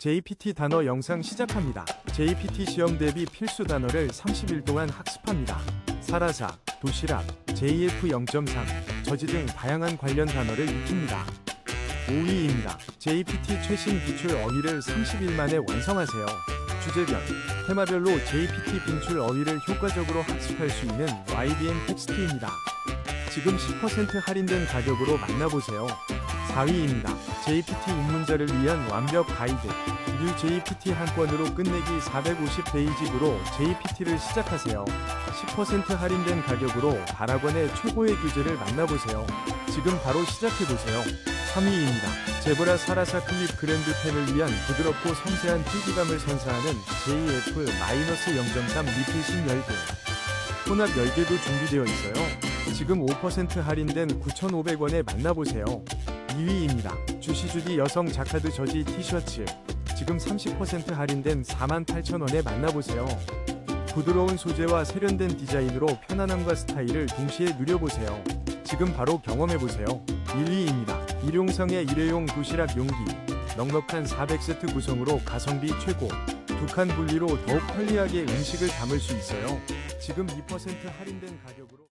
JPT 단어 영상 시작합니다. JPT 시험 대비 필수 단어를 30일 동안 학습합니다. 사라사, 도시락, JF 0.3, 저지 등 다양한 관련 단어를 익힙니다. 5위입니다. JPT 최신 기출 어휘를 30일 만에 완성하세요. 주제별, 테마별로 JPT 빈출 어휘를 효과적으로 학습할 수 있는 YBN 텍스트입니다. 지금 10% 할인된 가격으로 만나보세요. 4위입니다. JPT 입문자를 위한 완벽 가이드. 뉴 JPT 한 건으로 끝내기 450페이지로 JPT를 시작하세요. 10% 할인된 가격으로 발학원의 최고의 교재를 만나보세요. 지금 바로 시작해보세요. 3위입니다. 제브라 사라사 클립 그랜드 펜을 위한 부드럽고 섬세한 필기감을 선사하는 JF-0.3 리필신 열개. 혼합 10개도 준비되어 있어요. 지금 5% 할인된 9,500원에 만나보세요. 2위입니다. 주시주디 여성 자카드 저지 티셔츠. 지금 30% 할인된 48,000원에 만나보세요. 부드러운 소재와 세련된 디자인으로 편안함과 스타일을 동시에 누려보세요. 지금 바로 경험해보세요. 1위입니다. 일용성의 일회용 도시락 용기. 넉넉한 400세트 구성으로 가성비 최고. 두칸 분리로 더욱 편리하게 음식을 담을 수 있어요. 지금 2% 할인된 가격으로